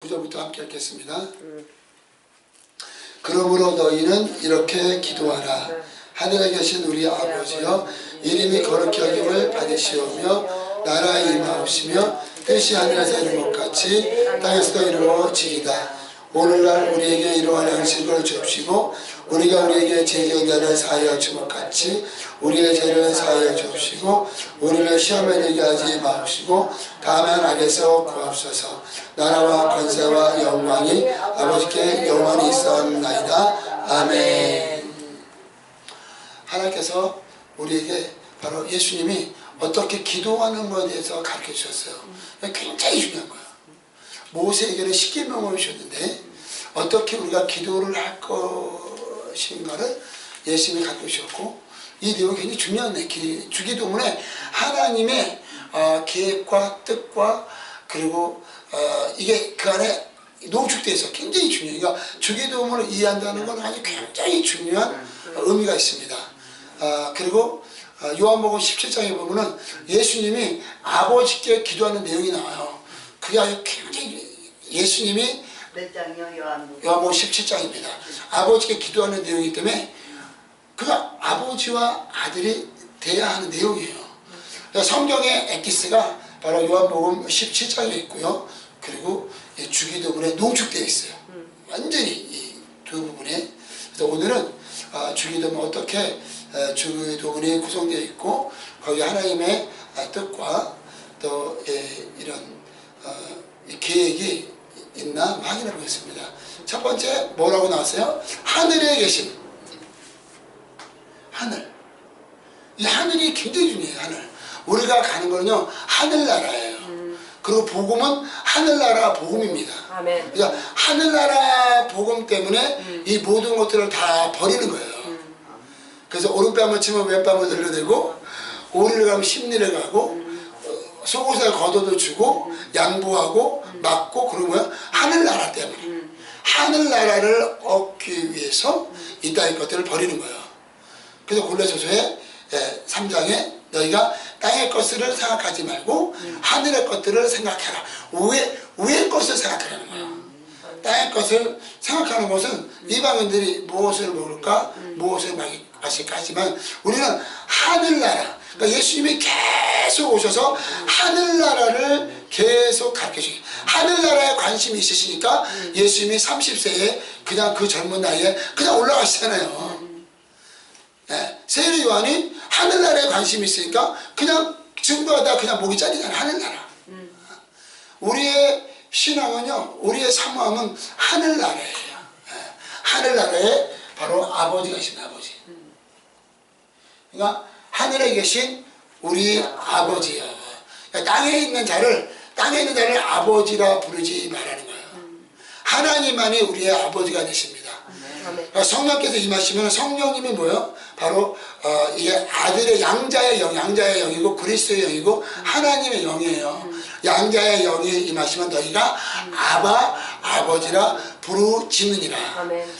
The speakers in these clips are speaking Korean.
구절부터 함께 읽겠습니다. 그러므로 너희는 이렇게 기도하라. 하늘에 계신 우리 아버지여 이름이 거룩히 여김을 받으시오며 나라에 임하옵시며 뜻이 하늘에서 이룬 것 같이 땅에서도 이루어지이다. 오늘날 우리에게 이러한 양식을 주옵시고 우리가 우리에게 죄지은 사하여 준것 같이 우리의 죄를 사하여 주옵시고 우리를 시험에 들게 하지 마옵시고 다만 악에서 구하옵소서. 나라와 권세와 영광이 아버지께 영원히 있사옵나이다. 아멘. 하나님께서 우리에게 바로 예수님이 어떻게 기도하는 것에 대해서 가르쳐 주셨어요. 굉장히 중요한 거예요. 모세에게는 십계명을 주셨는데 어떻게 우리가 기도를 할 것 인가를 예수님이 가르쳐 주셨고 이 내용이 굉장히 중요한 내 주기도문에 하나님의 어, 계획과 뜻과 그리고 어, 이게 그 안에 농축되어 있어 굉장히 중요해요. 그러니까 주기도문을 이해한다는 건 아주 굉장히 중요한 의미가 있습니다. 아, 그리고 어, 요한복음 17장에 보면은 예수님이 아버지께 기도하는 내용이 나와요. 그게 아주 굉장히 예수님이 몇 장이요 요한복음? 요한복음 17장입니다. 아버지께 기도하는 내용이기 때문에 그가 아버지와 아들이 돼야 하는 내용이에요. 성경의 엑기스가 바로 요한복음 17장에 있고요. 그리고 이 주기도문에 농축되어 있어요. 완전히 이 두 부분에. 그래서 오늘은 아, 주기도문 어떻게 에, 주기도문이 구성되어 있고 거기 하나님의 아, 뜻과 또 예, 이런 어, 이 계획이 있나 확인해 보겠습니다. 첫 번째 뭐라고 나왔어요? 하늘에 계신 하늘. 이 하늘이 굉장히 중요해요. 하늘. 우리가 가는 거는요 하늘나라예요. 그리고 복음은 하늘나라 복음입니다. 아멘. 그러니까 하늘나라 복음 때문에 이 모든 것들을 다 버리는 거예요. 그래서 오른뺨을 치면 왼뺨을 들려대고 오리를 가면 심리를 가고 어, 속옷을 걷어도 주고 양보하고 막고 그런 거야 하늘나라 때문에 하늘나라를 얻기 위해서 이 땅의 것들을 버리는 거예요. 그래서 골로새서의 3장에 너희가 땅의 것을 생각하지 말고 하늘의 것들을 생각해라. 위에 위의 것을 생각하라는 거예요. 땅의 것을 생각하는 것은 이방인들이 무엇을 먹을까, 무엇을 마실까 하지만 우리는 하늘나라. 그러니까 예수님이 계속 오셔서 하늘나라를 계속 가르쳐 주기. 하늘나라에 관심이 있으시니까 예수님이 30세에 그냥 그 젊은 나이에 그냥 올라가시잖아요. 예, 세례 요한이 하늘나라에 관심이 있으니까 그냥 증거하다 그냥 목이 잘리잖아 하늘나라. 우리의 신앙은요, 우리의 사모함은 하늘나라예요. 예, 하늘나라에 바로 아버지가 계십니다, 아버지. 그러니까 하늘에 계신 우리 아버지요. 그러니까 땅에 있는 자를 땅에 있는 자를 아버지라 부르지 말라는 거예요. 하나님만이 우리의 아버지가 되십니다. 그러니까 성령께서 임하시면 성령님이 뭐예요? 바로 어, 이게 아들의 양자의 영, 양자의 영이고 그리스도의 영이고 하나님의 영이에요. 양자의 영이 임하시면 너희가 아바 아버지라 부르짖느니라.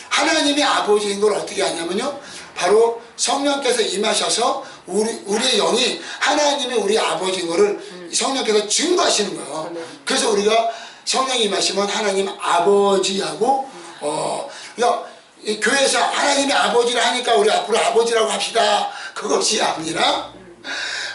하나님이 아버지인 걸 어떻게 아냐면요. 바로 성령께서 임하셔서 우리 우리의 영이 하나님이 우리 아버지인 거를 성령께서 증거하시는 거예요. 그래서 우리가 성령이 임하시면 하나님 아버지하고 어 그러니까 이 교회에서 하나님이 아버지를 하니까 우리 앞으로 아버지라고 합시다. 그것이 아니라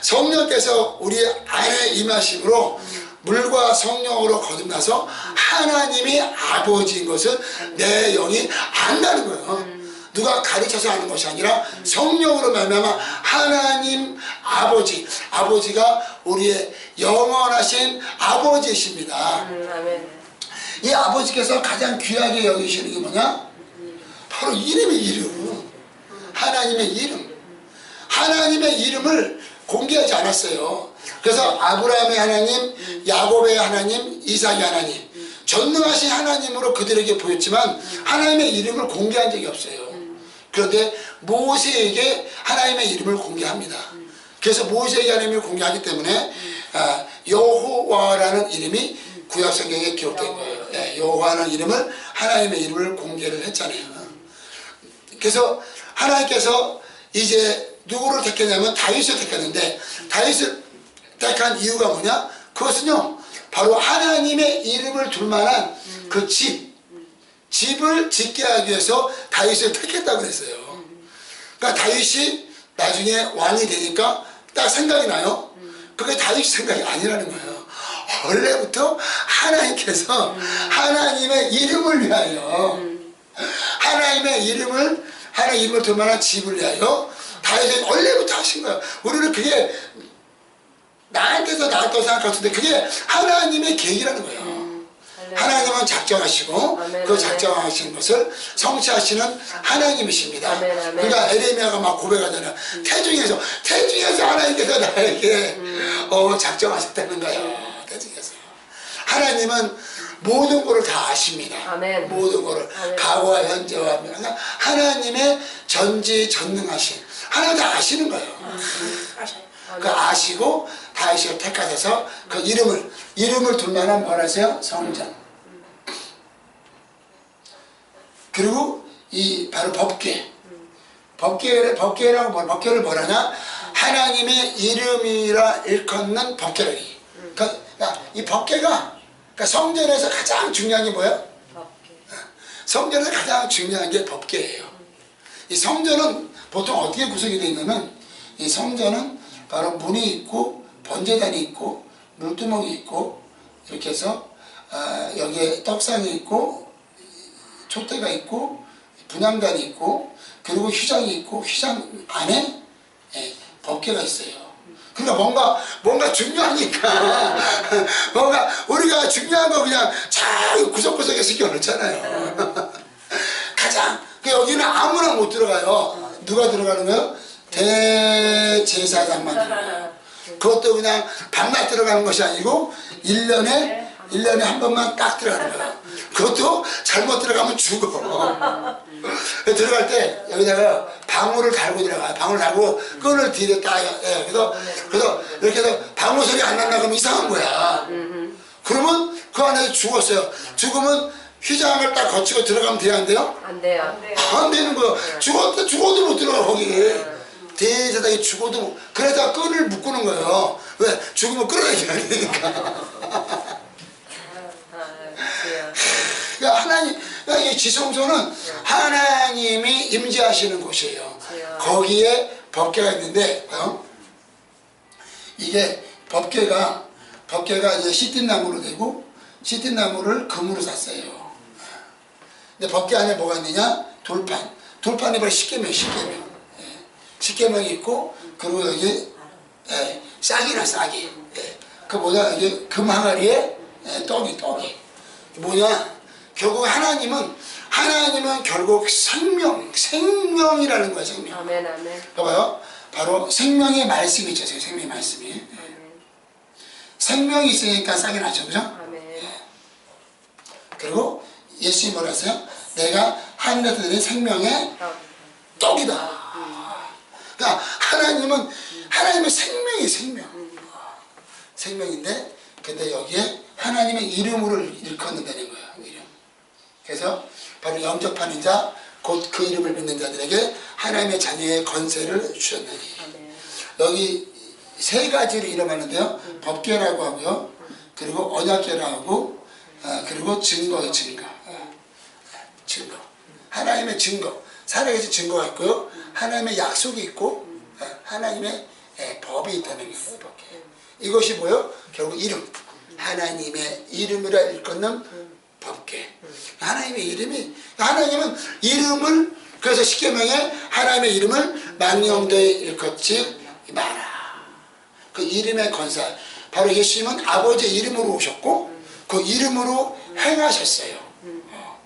성령께서 우리 안에 임하심으로 물과 성령으로 거듭나서 하나님이 아버지인 것을 내 영이 안다는 거예요. 누가 가르쳐서 하는 것이 아니라 성령으로 말미암아 하나님 아버지 아버지가 우리의 영원하신 아버지이십니다. 음. 이 아버지께서 가장 귀하게 여기시는 게 뭐냐? 바로 이름의 이름. 하나님의 이름. 하나님의 이름을 공개하지 않았어요. 그래서 아브라함의 하나님, 야곱의 하나님, 이삭의 하나님. 전능하신 하나님으로 그들에게 보였지만 하나님의 이름을 공개한 적이 없어요. 그런데 모세에게 하나님의 이름을 공개합니다. 그래서 모세에게 하나님을 공개하기 때문에 아, 여호와라는 이름이 구약 성경에 기록된 거예요. 예, 여호와라는 이름을 하나님의 이름을 공개를 했잖아요. 그래서 하나님께서 이제 누구를 택했냐면 다윗을 택했는데 다윗을 택한 이유가 뭐냐? 그것은요 바로 하나님의 이름을 둘 만한 그 집, 집을 짓게 하기 위해서 다윗을 택했다고 그랬어요. 그러니까 다윗이 나중에 왕이 되니까 딱 생각이 나요. 그게 다윗 생각이 아니라는 거예요. 원래부터 하나님께서 하나님의 이름을 위하여 하나님의 이름을 하나님 이름을 둘 만한 집을 위하여 다윗이 원래부터 하신 거예요. 우리는 그게 나한테서 나왔다고 생각할 수있는데 그게 하나님의 계획이라는 거예요. 하나님은 작정하시고 그. 작정하신 것을 성취하시는 하나님이십니다. 그러니까 에레미야가 막 고백하잖아요. 태중에서 태중에서 하나님께서 나에게 어, 작정하셨다는 거예요. 태중에서 하나님은 모든 것을 다 아십니다. 아멘. 모든 것을 아멘. 과거와 현재와 미래 그러니까 하나님의 전지 전능하신 하나님 다 아시는 거예요. 그 아시고 다윗을 택하셔서 그 이름을 이름을 둘 만한 뭐라세요? 성전. 그리고 이 바로 법궤. 법궤 법궤라고 뭐 법궤를 뭐라냐? 하나님의 이름이라 일컫는 법궤라기. 그러니까 이 법궤가 그러니까 성전에서 가장 중요한 게 뭐예요? 성전에서 가장 중요한 게 법궤예요. 이 성전은 보통 어떻게 구성이 되어 있냐면 이 성전은 바로 문이 있고 번제단이 있고 물두멍이 있고 이렇게 해서 아, 여기에 떡상이 있고 촛대가 있고 분향단이 있고 그리고 휘장이 있고 휘장 안에 예, 법궤가 있어요. 그러니까 뭔가 뭔가 중요하니까 뭔가 우리가 중요한 거 그냥 잘 구석구석에 어렵잖아요. 가장 그 여기는 아무나 못 들어가요. 누가 들어가는 거요? 대제사장만. 그것도 그냥 밤낮 들어가는 것이 아니고 1년에 1년에 한 번만 딱 들어가는 거야. 그것도 잘못 들어가면 죽어. 들어갈 때 여기다가 방울을 달고 들어가요. 방울 달고 끈을 뒤에 딱 예, 그래서 그래서 이렇게 해서 방울 소리 안 난다 그러면 이상한 거야. 그러면 그 안에서 죽었어요. 죽으면 휘장을 딱 거치고 들어가면 돼야 안 돼요? 안 돼요. 안 되는 거야. 죽어도, 죽어도 못 들어가, 거기. 대제사장이 죽어도 못. 그래서 끈을 묶는 거예요. 왜? 죽으면 끌어내지 않으니까. 그러니까 하나님, 그러니까 이 지성소는 하나님이 임재하시는 곳이에요. 거기에 법궤가 있는데, 어? 이게 법궤가, 법궤가 이제 시틴나무로 되고, 시틴나무를 금으로 샀어요. 근데 법궤 안에 뭐가 있느냐? 돌판. 돌판이 바로 십계명, 십계명. 예. 십계명이 있고, 그리고 여기, 예, 싹이나 싹이. 예. 그 뭐냐, 이게 금 항아리에 예, 떡이, 떡이. 뭐냐? 결국 하나님은, 하나님은 결국 생명, 생명이라는 거야, 생명. 아멘 아멘. 봐봐요. 바로 생명의 말씀이 있죠, 생명의 말씀이. 예. 생명이 있으니까 싹이 나죠, 그죠? 아멘. 그리고 예수님이 뭐라 하세요? 내가 하늘에서 내린 생명의 떡이다. 그러니까 하나님은 하나님의 생명이 생명. 생명인데 근데 여기에 하나님의 이름으로 일컫는다는 거예요. 이름. 그래서 바로 영접하는 자, 곧 그 이름을 믿는 자들에게 하나님의 자녀의 건세를 주셨나니. 여기 세 가지로 이름하는데요. 법계라고 하고요. 그리고 언약계라고 아, 그리고 증거의 증거. 아, 증거. 하나님의 증거. 살아계신 증거가 있고요. 하나님의 약속이 있고, 아, 하나님의 예, 법이 있다는 거예요. 법계. 이것이 뭐요? 결국 이름. 하나님의 이름이라 일컫는 법계. 하나님의 이름이, 하나님은 이름을, 그래서 십계명에 하나님의 이름을 망령되이 일컫지 마라. 그 이름의 건사 바로 예수님은 아버지의 이름으로 오셨고 그 이름으로 행하셨어요. 어.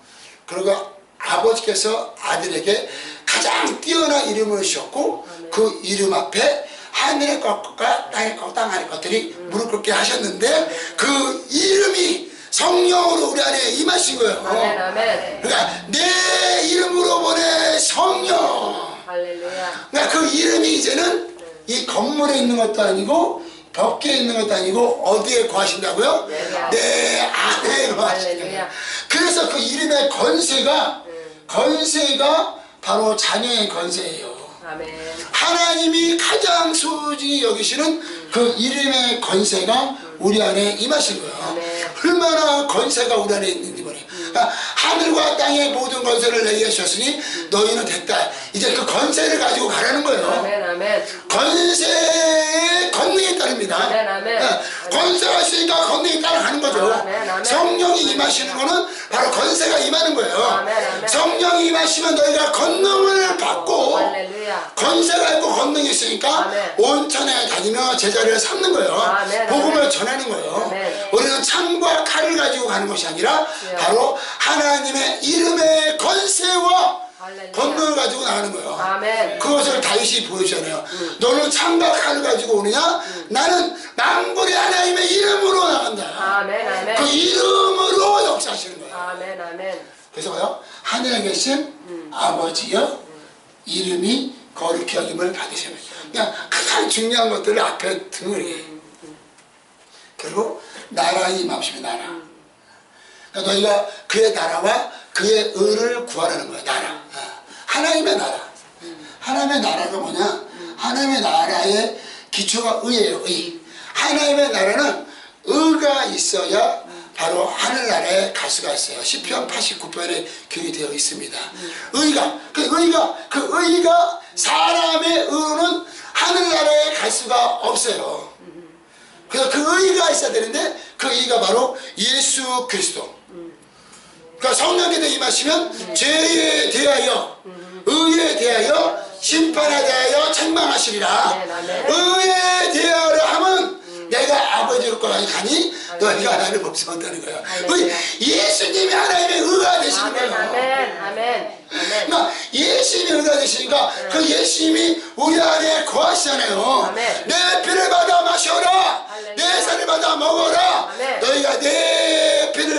그리고 아버지께서 아들에게 가장 뛰어난 이름을 주셨고 그 이름 앞에 하늘의 것과 땅의 것, 땅 안의 것들이 무릎 꿇게 하셨는데 그 이름이 성령으로 우리 안에 임하신 거예요. 아멘 아멘. 그러니까 내 이름으로 보내 성령. 할렐루야. 그러니까 그 이름이 이제는 이 건물에 있는 것도 아니고 법계에 있는 것도 아니고 어디에 거하신다고요? 네. 내 안에 거하신다. 그래서 그 이름의 건세가 건세가 바로 자녀의 건세예요. 아멘. 하나님이 가장 소중히 여기시는 그 이름의 건세가 우리 안에 임하신 거예요. 아멘. 얼마나 건세가 우리 안에 있는지 보래. 그러니까 하늘과 땅의 모든 건세를 내게 하셨으니 너희는 됐다. 이제 그 건세를 가지고 가라는 거예요. 아멘 아멘 건세의 권능에 따릅니다. 아멘, 아멘. 예, 건세가 있으니까 권능이 따라가는 거죠. 아멘, 아멘. 성령이 임하시는 거는 바로 건세가 임하는 거예요. 아멘, 아멘. 성령이 임하시면 너희가 권능을 받고 할렐루야 건세가 있고 권능이 있으니까 아멘. 온천에 다니며 제자리를 삼는 거예요. 아멘, 복음을. 전하는 거예요. 아멘. 칼을 가지고 가는 것이 아니라 예. 바로 하나님의 이름의 할렐루야. 권능을 가지고 나가는 거예요. 아멘 그것을 다윗이 보여주잖아요. 너는 창과 칼을 가지고 오느냐? 나는 망군의 하나님의 이름으로 나간다. 아멘 아멘 그 이름으로 역사하시는 거예요. 아멘 아멘 그래서 뭐요? 하늘에 계신 아버지여 이름이 거룩히 여김을 받으시는 거예요. 그냥 가장 중요한 것들을 앞에 등을 해. 그리고 나라의 임함심이 나라. 그러니까 너희가 그의 나라와 그의 의를 구하라는 거야. 나라. 아, 하나님의 나라. 하나님의 나라가 뭐냐? 하나님의 나라의 기초가 의예요. 의. 하나님의 나라는 의가 있어야 바로 하늘나라에 갈 수가 있어요. 시편 89편에 기록이 되어 있습니다. 의가 그 의가 그 의가 사람의 의로는 하늘나라에 갈 수가 없어요. 그래서 그 의가 있어야 되는데 그 의가 바로 예수 그리스도. 그러니까 성령께서 임하시면 죄에 대하여 의에 대하여 심판에 대하여 책망하시리라. 아멘, 아멘. 의에 대하여 하면 내가 아버지로 가니 너희가 나를 목숨한다는 거야. 의, 예수님이 하나님의 의가 되시는 거예요. 아멘 아멘 아멘 그러니까 예수님이 의가 되시니까 그 예수님이 우리 안에 거하시잖아요. 아멘. 내 피를 받아 마셔라. 내 살을 받아 먹어라. 너희가 내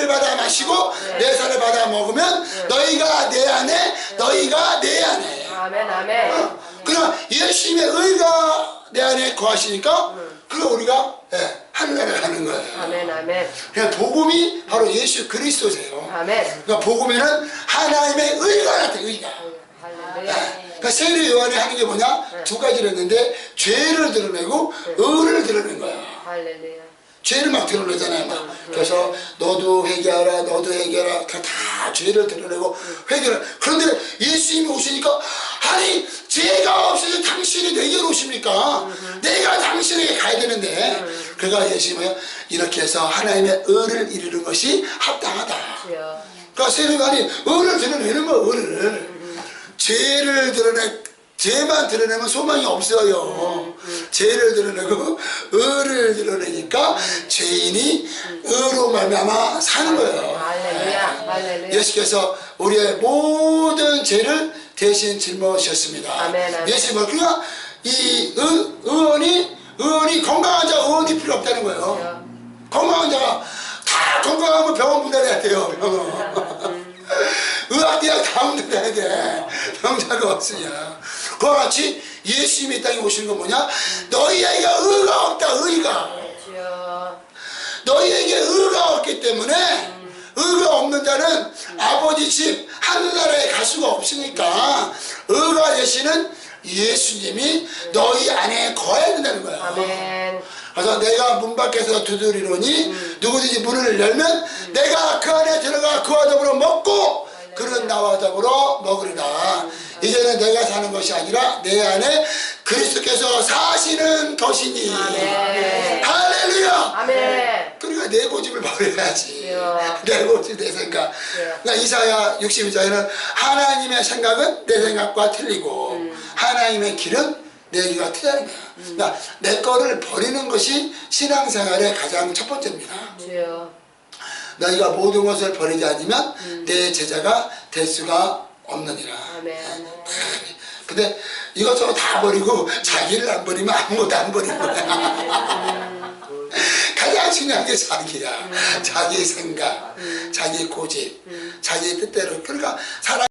받아 마시고 내 살을 받아 먹으면 너희가 내 안에 너희가 내 안에. 아멘 아멘. 그럼 예수님의 의가 내 안에 거하시니까 그럼 우리가 예, 하늘나라에 가는 거예요. 아멘 아멘. 그냥 복음이 바로 예수 그리스도세요. 아멘. 그러니까 복음에는 하나님의 의가 나타나 의가. 할렐루야. 그러니까 세례 요한이 하는 게 뭐냐? 두 가지를 했는데 죄를 드러내고 의를 드러낸 거야. 할렐루야 죄를 막 드러내잖아요. 막. 그래서 너도 회개하라, 너도 회개하라. 그다 죄를 드러내고 회개를. 그런데 예수님이 오시니까 아니 죄가 없어서 당신이 내게로 오십니까? 내가 당신에게 가야 되는데. 그러니까 예수님은 이렇게 해서 하나님의 의를 이루는 것이 합당하다. 주여 그러니까 세례관이 의를 드러내는 거야, 의를. 죄를 드러내, 죄만 드러내면 소망이 없어요. 죄를 드러내고 의를 드러내니까 죄인이 의로 말미암아 사는 거예요. 할렐루야 예수께서 우리의 모든 죄를 대신 아멘. 예수님은 그러니까 이 의, 의원이 의원이 건강한 자 의원이 필요 없다는 거예요. 주여 건강한 자가 다 건강하면 병원 분할해야 돼요. 병원. 의학대학 다 분할해야 돼. 병자가 없으냐. 그와 같이 예수님이 이 땅에 오시는 건 뭐냐? 너희에게 의가 없다. 의가. 너희에게 의가 없기 때문에 의가 없는 자는 아버지 집 하늘나라에 갈 수가 없으니까 의가 되시는 예수님이 너희 안에 거해야 된다는 거야. 아멘 그래서 내가 문 밖에서 두드리노니 누구든지 문을 열면 내가 그 안에 들어가 그와 더불어 먹고 그는 나와 더불어 먹으리라 이제는 내가 사는 것이 아니라 내 안에 그리스도께서 사시는 것이니. 아멘. 할렐루야! 아멘. 그러니까 내 고집을 버려야지. 이야. 내 고집 내 생각. 예. 그러니까 이사야 62장에는 하나님의 생각은 내 생각과 틀리고 음. 하나님의 길은 내 길과 틀리는 거야. 그러니까 내 거를 버리는 것이 신앙생활의 가장 첫 번째입니다. 주여 너희가 모든 것을 버리지 않으면 음. 내 제자가 될 수가 없느니라. 아멘 근데 이것저것 다 버리고 자기를 안 버리면 아무것도 안 버린 거야. 가장 중요한 게 자기야. 자기 생각 자기 고집 자기 뜻대로. 그러니까 사람